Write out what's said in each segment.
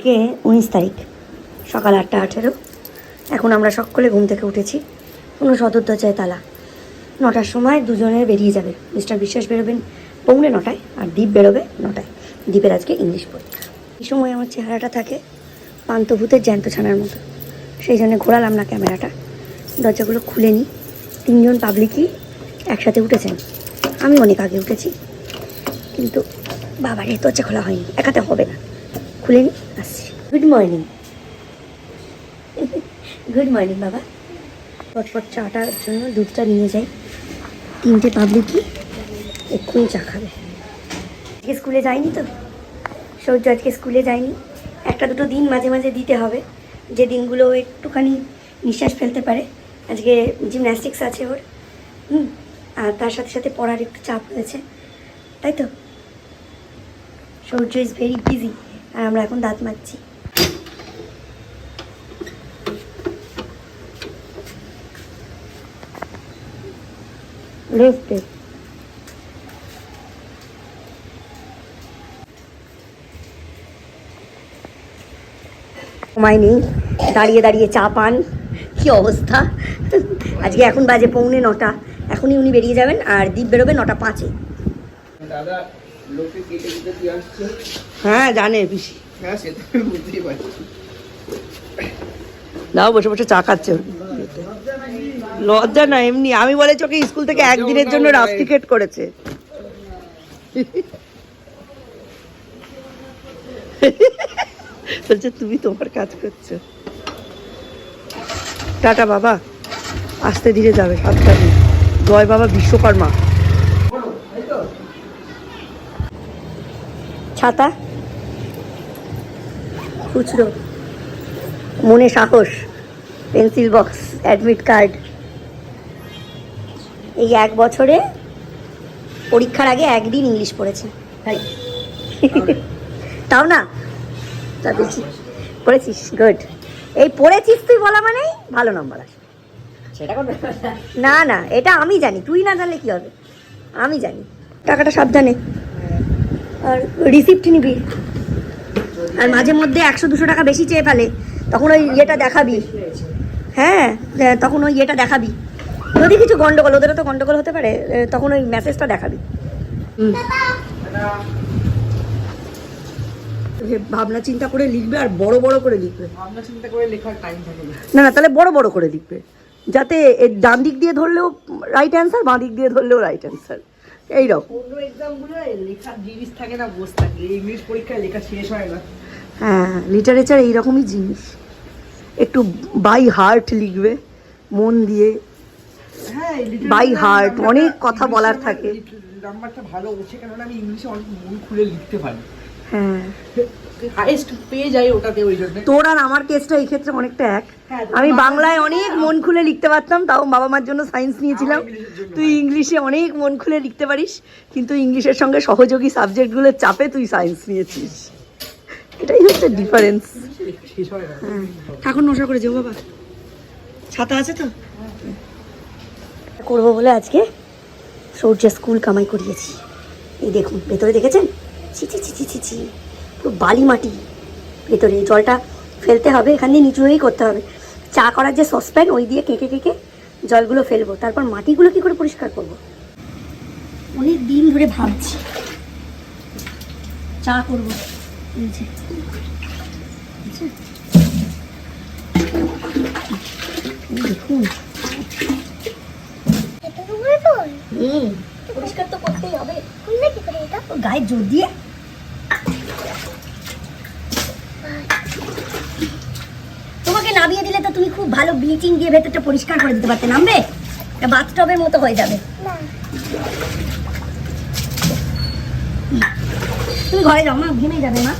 আজকে উনিশ তারিখ, সকাল আটটা আঠেরো। এখন আমরা সকলে ঘুম থেকে উঠেছি। কোনো সদর দরজায় তালা। নটার সময় দুজনে বেরিয়ে যাবে। মিস্টার বিশ্বাস বেরোবেন পৌনে নটায় আর দ্বীপ বেরোবে নটায়। দ্বীপের আজকে ইংলিশ পরীক্ষা এই সময় আমার চেহারাটা থাকে পান্তভূতের জ্যান্ত ছানার মতো। সেই জন্য ঘোরালাম না ক্যামেরাটা। দরজাগুলো খুলে নিই। তিনজন পাবলিকই একসাথে উঠেছেন। আমি অনেক আগে উঠেছি। কিন্তু বাবার এই দরজা খোলা হয়নি। একাতে হবে না। খুলে নি? আসছি। গুড মর্নিং গুড মর্নিং বাবা। পটপট চাটার জন্য দুধটা নিয়ে যাই। তিনটে পাবলিকই এক্ষুনি চা খাবে। আজকে স্কুলে যায়নি তো? সৌর্য আজকে স্কুলে যায়নি। একটা দুটো দিন মাঝে মাঝে দিতে হবে। যে দিনগুলো একটুখানি নিঃশ্বাস ফেলতে পারে। আজকে জিমন্যাস্টিক্স আছে ওর। হুম, আর তার সাথে সাথে পড়ার একটু চাপ রয়েছে। তাই তো? সৌর্য ইজ ভেরি বিজি আর আমরা এখন দাঁত মাজছি। লেফট সময় নেই দাঁড়িয়ে দাঁড়িয়ে চা পান। কি অবস্থা? আজকে এখন বাজে পৌনে নটা। এখনই উনি বেরিয়ে যাবেন আর দ্বীপ বেরোবে নটা পাঁচে। দাদা লোকে কেটে কেটে দিয়ে আসছে। হ্যাঁ জানে পিসি। হ্যাঁ বুঝতেই পারছি। দাও বসে বসে চা খাচ্ছে। লজ্জা না এমনি। আমি বলেছি ওকে স্কুল থেকে একদিনের জন্য রাস্টিকেট করেছে। বলছে তুমি তোমার কাজ করছ। টাটা বাবা। আস্তে ধীরে যাবে সাবধানে। জয় বাবা বিশ্বকর্মা। ছাতা? খুচরো। মনে সাহস পেন্সিল বক্স অ্যাডমিট কার্ড এই এক বছরে পরীক্ষার আগে একদিন ইংলিশ পড়েছে। তাই? তাও না? তা দেখছি পড়েছিস? গুড এই পড়েছিস তুই বলা মানেই ভালো নম্বর আসে। করবে না না এটা আমি জানি। তুই না জানলে কি হবে? আমি জানি। টাকাটা সাবধানে। আর রিসিপ্ট নিবি। আর মাঝে মধ্যে একশো দুশো টাকা বেশি চেয়ে ফেলে তখন ওই ইয়েটা দেখাবি। হ্যাঁ তখন ওই ইয়েটা দেখাবি। যদি কিছু গন্ডগোল ওদেরও তো গন্ডগোল হতে পারে তখন ওই মেসেজটা দেখাবি। হুম। ভাবনা চিন্তা করে লিখবে আর বড় বড় করে লিখবে। ভাবনা চিন্তা করে লেখার টাইম থাকে না। না তাহলে বড় বড় করে লিখবে। যাতে ডান দিক দিয়ে ধরলেও রাইট অ্যান্সার বাঁ দিক দিয়ে ধরলেও রাইট অ্যান্সার এইরকম। অন্য এক্সামগুলো লেখার জিনিস থাকে না বসে থাকে। ইংলিশ পরীক্ষায় লেখা শেষ হয় না। হ্যাঁ লিটারেচার এইরকমই জিনিস। একটু বাই হার্ট লিখবে মন দিয়ে। হ্যাঁ হার্ট অনেক কথা বলার থাকে। নাম্বারটা ভালো উঠছে কেননা আমি ইংলিশে অনেক মন খুলে লিখতে পারি। হ্যাঁ হাইয়েস্ট পেয়ে যাই ওটাতে ওই জন্য। তোর আর আমার কেসটা এই ক্ষেত্রে অনেকটা এক। হ্যাঁ, আমি বাংলায় অনেক মন খুলে লিখতে পারতাম তাও বাবা মার জন্য সায়েন্স নিয়েছিলাম। তুই ইংলিশে অনেক মন খুলে লিখতে পারিস কিন্তু ইংলিশের সঙ্গে সহযোগী সাবজেক্টগুলোর চাপে তুই সায়েন্স নিয়েছিস। এটাই হচ্ছে ডিফারেন্স হয় ঠাকুর নশা করে যাও বাবা। ছাতা আছে তো? করব বলে আজকে সূর্য স্কুল কামাই করিয়েছি। এই দেখুন ভেতরে দেখেছেন? ছি ছি ছি ছি ছি ছি। পুরো বালি মাটি। ভেতরে এই জলটা ফেলতে হবে এখান দিয়ে নিচু হয়েই করতে হবে। চা করার যে সসপ্যান ওই দিয়ে কেঁকে কেঁকে জলগুলো ফেলব। তারপর মাটিগুলো কি করে পরিষ্কার করব? অনেক দিন ধরে ভাবছি। চা করব? দেখুন। হুম। পরিষ্কার তো করতেই হবে। খুললে কি করে এটা? গায়ে জোর দিয়ে। তোমাকে নামিয়ে দিলে তো তুমি খুব ভালো ব্লিচিং দিয়ে ভেতরটা পরিষ্কার করে দিতে পারতে নামবে? এটা বাথটবের মতো হয়ে যাবে। তুমি ঘরে যাও না ঘেমে যাবে মা।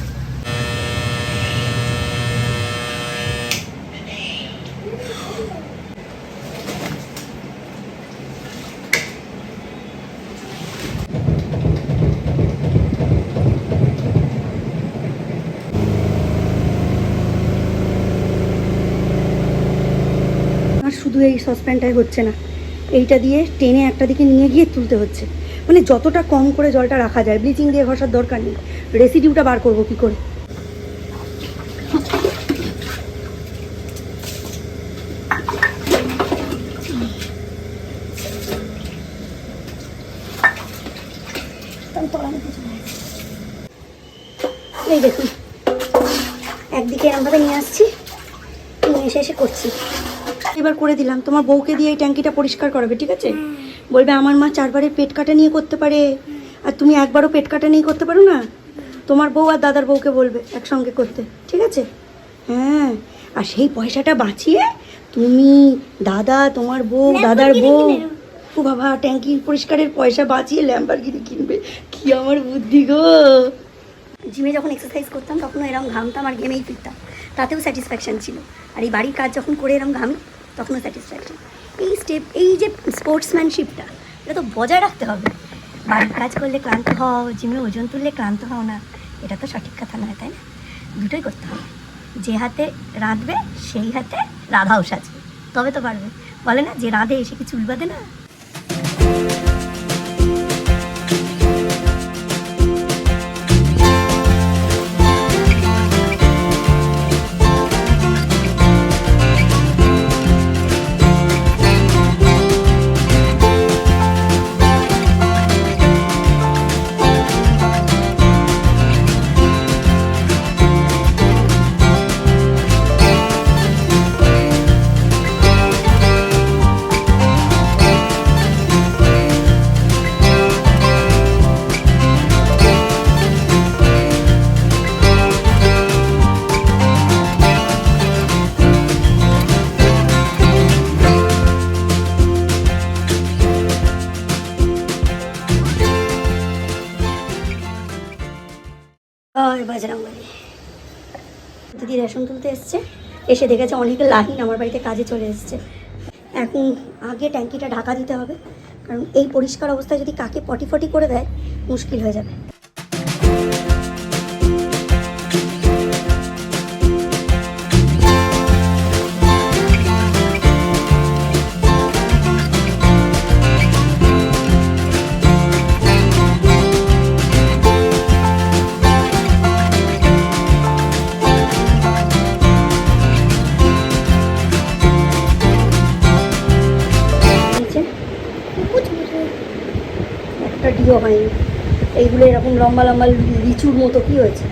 এই সসপ্যানটাই হচ্ছে না। এইটা দিয়ে টেনে একটা দিকে নিয়ে গিয়ে তুলতে হচ্ছে। মানে যতটা কম করে জলটা রাখা যায় ব্লিচিং দিয়ে ঘষার দরকার নেই। রেসিডিউটা বার করব কী করে? এই দেখুন এবার করে দিলাম। তোমার বউকে দিয়ে এই ট্যাঙ্কিটা পরিষ্কার করাবে ঠিক আছে? বলবে আমার মা চারবারের পেট কাটা নিয়ে করতে পারে। আর তুমি একবারও পেট কাটা নিয়ে করতে পারো না? তোমার বউ আর দাদার বউকে বলবে একসঙ্গে করতে ঠিক আছে? হ্যাঁ। আর সেই পয়সাটা বাঁচিয়ে তুমি দাদা তোমার বউ দাদার বউ ও বাবা ট্যাঙ্কি পরিষ্কারের পয়সা বাঁচিয়ে ল্যাম্বারগিনি কিনবে। কি আমার বুদ্ধি গো! জিমে যখন এক্সারসাইজ করতাম তখনও এরকম ঘামতাম আর গেমেই ফিরতাম। তাতেও স্যাটিসফ্যাকশন ছিল। আর এই বাড়ির কাজ যখন করে এরকম ঘামি তখনও স্যাটিসফ্যাকশন এই স্টেপ এই যে স্পোর্টসম্যানশিপটা এটা তো বজায় রাখতে হবে। বাড়ির কাজ করলে ক্লান্ত হও, জিমে ওজন তুললে ক্লান্ত হও না, এটা তো সঠিক কথা নয়, তাই না? দুটোই করতে হবে। যে হাতে রাঁধবে, সেই হাতে রাধাও সাজবে। তবে তো পারবে। বলে না, যে রাঁধে এসে কি চুল বাঁধে না? দিদি রেশন তুলতে এসছে, এসে দেখেছে অনেক লাইন আমার বাড়িতে কাজে চলে এসছে। এখন আগে ট্যাঙ্কিটা ঢাকা দিতে হবে, কারণ এই পরিষ্কার অবস্থায় যদি কাকে পটি ফটি করে দেয়, মুশকিল হয়ে যাবে। লম্বা লম্বা লিচুর মতো কি হয়েছে?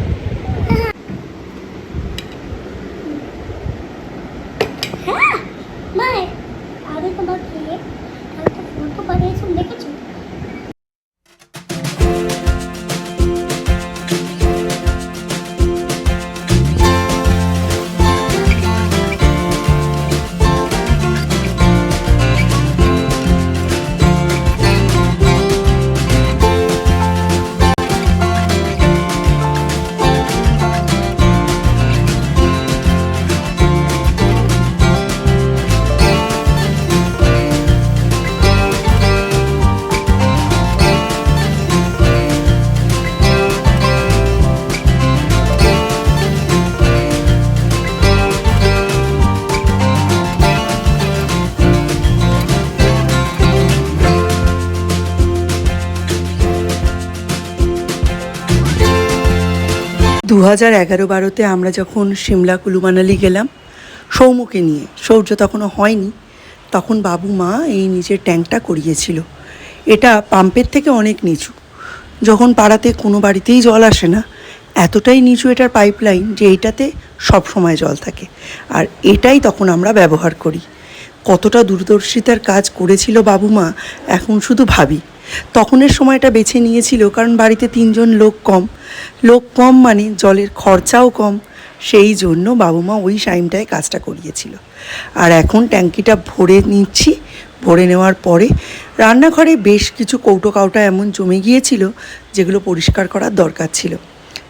দু হাজার এগারো বারোতে আমরা যখন সিমলা কুলু মানালি গেলাম, সৌমুকে নিয়ে, সৌর্য তখনও হয়নি, তখন বাবু মা এই নিচের ট্যাঙ্কটা করিয়েছিল। এটা পাম্পের থেকে অনেক নিচু। যখন পাড়াতে কোনো বাড়িতেই জল আসে না, এতটাই নিচু এটার পাইপলাইন যে এটাতে সব সময় জল থাকে। আর এটাই তখন আমরা ব্যবহার করি। কতটা দূরদর্শিতার কাজ করেছিল বাবু মা এখন শুধু ভাবি। তখনের সময়টা বেছে নিয়েছিল, কারণ বাড়িতে তিনজন লোক কম। লোক কম মানে জলের খরচাও কম। সেই জন্য বাবু মা ওই টাইমটায় কাজটা করিয়েছিল। আর এখন ট্যাঙ্কিটা ভরে নিচ্ছি। ভরে নেওয়ার পরে রান্নাঘরে বেশ কিছু কৌটো কাউটা এমন জমে গিয়েছিল, যেগুলো পরিষ্কার করার দরকার ছিল।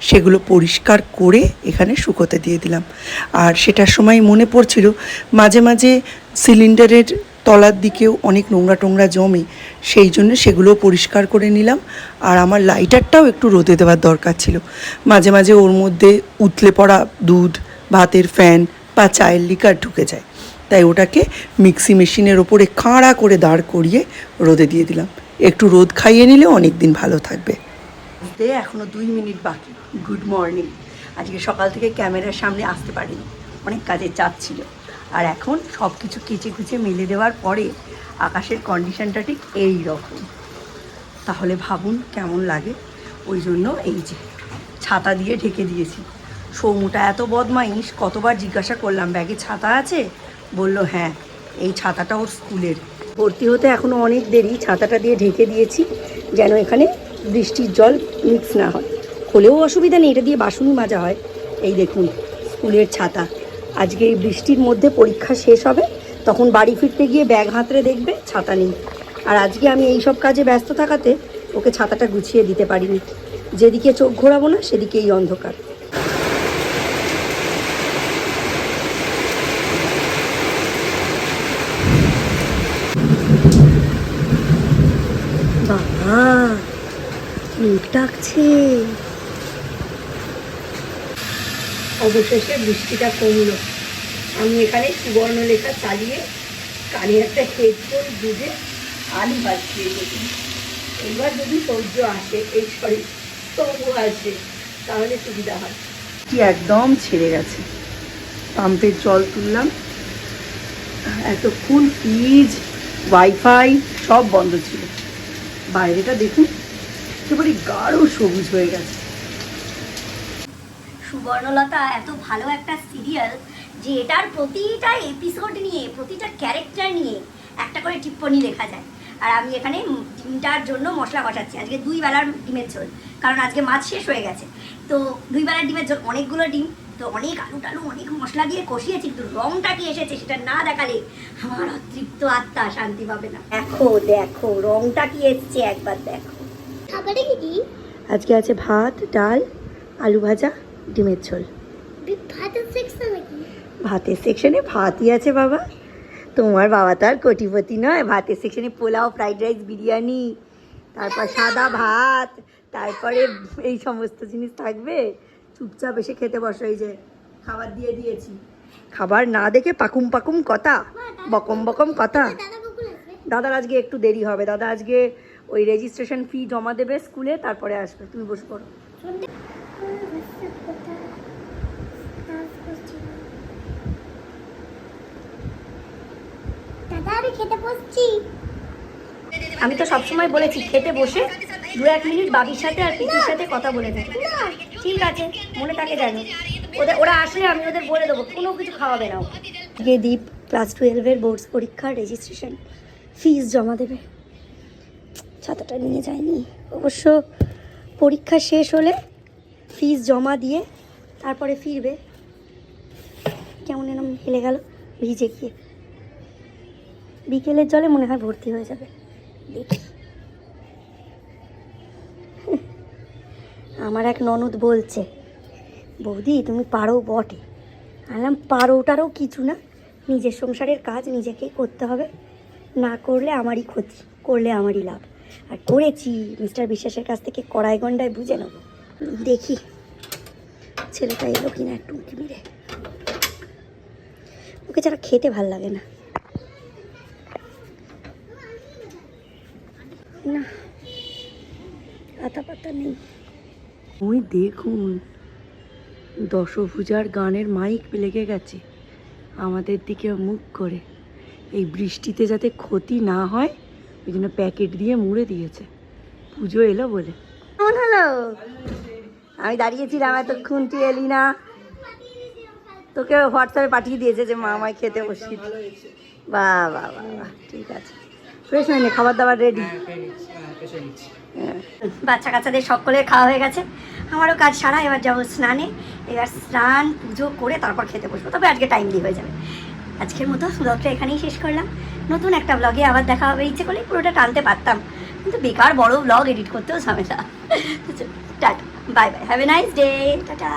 সেগুলো পরিষ্কার করে এখানে শুকোতে দিয়ে দিলাম। আর সেটার সময় মনে পড়ছিল, মাঝে মাঝে সিলিন্ডারের তলার দিকেও অনেক নোংরা টোংরা জমে, সেই জন্য সেগুলো পরিষ্কার করে নিলাম। আর আমার লাইটারটাও একটু রোদে দেওয়ার দরকার ছিল। মাঝে মাঝে ওর মধ্যে উতলে পড়া দুধ, ভাতের ফ্যান বা চায়ের লিকার ঢুকে যায়। তাই ওটাকে মিক্সি মেশিনের ওপরে খাঁড়া করে দাঁড় করিয়ে রোদে দিয়ে দিলাম। একটু রোদ খাইয়ে নিলে অনেক দিন ভালো থাকবে। এখনও দুই মিনিট বাকি। গুড মর্নিং আজকে সকাল থেকে ক্যামেরার সামনে আসতে পারিনি। অনেক কাজের চাপ ছিল। আর এখন সব কিছু কেচে কুচে মেলে দেওয়ার পরে আকাশের কন্ডিশনটা ঠিক এই রকম। তাহলে ভাবুন কেমন লাগে? ওই জন্য এই যে ছাতা দিয়ে ঢেকে দিয়েছি। সৌমুটা এত বদমাইশ, কতবার জিজ্ঞাসা করলাম, ব্যাগে ছাতা আছে? বলল হ্যাঁ এই ছাতাটা ওর স্কুলের। ভর্তি হতে এখনও অনেক দেরি, ছাতাটা দিয়ে ঢেকে দিয়েছি যেন এখানে বৃষ্টির জল মিক্স না হয়। হলেও অসুবিধা নেই, এটা দিয়ে বাসনই মাজা হয়। এই দেখুন, স্কুলের ছাতা। আজকে এই বৃষ্টির মধ্যে পরীক্ষা শেষ হবে, তখন বাড়ি ফিরতে গিয়ে ব্যাগ হাতড়ে দেখবে ছাতা নেই। আর আজকে আমি এই সব কাজে ব্যস্ত থাকাতে ওকে ছাতাটা গুছিয়ে দিতে পারিনি। যেদিকে চোখ ঘোরাবো না, সেদিকেই অন্ধকার। বাবা ডাকছে। অবশেষে বৃষ্টিটা কমলো। আমি এখানে সুবর্ণলেখা চালিয়ে কানে একটা হেডফোন দুধে আলু ভাজছি দেখুন এবার যদি সৌর্য আসে, এই সরি তবু আসে, তাহলে সুবিধা হয়। কি একদম ছেড়ে গেছে। পাম্পের জল তুললাম। এতক্ষণ ফ্রিজ, ওয়াইফাই, সব বন্ধ ছিল। বাইরেটা দেখুন, একেবারে গাঢ় সবুজ হয়ে গেছে। সুবর্ণলতা এত ভালো একটা সিরিয়াল যে এটার প্রতিটা এপিসোড নিয়ে প্রতিটা ক্যারেক্টার নিয়ে একটা করে টিপ্পনি লেখা যায়। আর আমি এখানে ডিমটার জন্য মশলা কষাচ্ছি। আজকে দুই বেলার ডিমের ঝোল কারণ আজকে মাছ শেষ হয়ে গেছে। তো দুই বেলার ডিমের ঝোল অনেকগুলো ডিম তো অনেক আলু টালু অনেক মশলা দিয়ে কষিয়েছি কিন্তু রংটা কি এসেছে সেটা না দেখালে আমার অতৃপ্ত আত্মা শান্তি পাবে না। দেখো দেখো রংটা কি এসছে একবার দেখো। খাবারে কি কি? আজকে আছে ভাত ডাল আলু ভাজা ডিমের ঝোল। ভাতের সেকশন ভাতই আছে বাবা। তোমার বাবা তো আর কোটিপতি নয়। ভাতের সেকশনে পোলাও ফ্রাইড রাইস বিরিয়ানি তারপর সাদা ভাত তারপরে এই সমস্ত জিনিস থাকবে। চুপচাপ এসে খেতে বসো এই যে খাবার দিয়ে দিয়েছি। খাবার না দেখে পাকুম পাকুম কথা বকম বকম কথা। দাদা দাদার আজকে একটু দেরি হবে। দাদা আজকে ওই রেজিস্ট্রেশন ফি জমা দেবে স্কুলে তারপরে আসবে। তুমি বসে পড়ো। খেতে বসছি। আমি তো সবসময় বলেছি খেতে বসে দু এক মিনিট বাবির সাথে আর পিসির সাথে কথা বলে দেবো ঠিক আছে মনে থাকে জানো ওদের ওরা আসলে আমি ওদের বলে দেবো কোনো কিছু খাওয়াবে না আজকে দীপ ক্লাস টুয়েলভের বোর্ডস পরীক্ষার রেজিস্ট্রেশন ফিস জমা দেবে। ছাতাটা নিয়ে যায়নি। অবশ্য পরীক্ষা শেষ হলে ফিস জমা দিয়ে তারপরে ফিরবে। কেমন এরম হেলে গেল ভিজে গিয়ে। বিকেলের জলে মনে হয় ভর্তি হয়ে যাবে। দেখি। আমার এক ননদ বলছে, বৌদি, তুমি পারো বটে। আলাম পারোটারও কিছু না, নিজের সংসারের কাজ নিজেকেই করতে হবে। না করলে আমারই ক্ষতি, করলে আমারই লাভ। আর করেছি, মিস্টার বিশ্বাসের কাছ থেকে কড়াই গন্ডায় বুঝে নেব। দেখি, ছেলেটা এলো কিনা একটু মেরে ওকে ছাড়া খেতে ভালো লাগে না। না পাতা নেই। ওই দেখুন দশভুজার গানের মাইক লেগে গেছে। আমাদের দিকে মুখ করে। এই বৃষ্টিতে যাতে ক্ষতি না হয় ওই জন্য প্যাকেট দিয়ে মুড়ে দিয়েছে। পুজো এলো বলে। কেমন হলো? আমি দাঁড়িয়েছিলাম এতক্ষণ তুই এলি না। তোকে হোয়াটসঅ্যাপে পাঠিয়ে দিয়েছে যে মা আমায় খেতে বসি বাহ বাহ বাহ বাহ ঠিক আছে। ফ্রেশ হয়নি খাবার দাবার রেডি বাচ্চা কাচ্চাদের সকলের খাওয়া হয়ে গেছে। আমারও কাজ সারা এবার যাব স্নানে। এবার স্নান পুজো করে তারপর খেতে বসবো। তবে আজকে টাইমলি হয়ে যাবে। আজকের মতো ব্লগটা এখানেই শেষ করলাম। নতুন একটা ব্লগে আবার দেখা হবে। ইচ্ছে করলে পুরোটা টানতে পারতাম। কিন্তু বেকার বড় ব্লগ এডিট করতেও ঝামেলা। Tata. Bye bye have a nice day tata.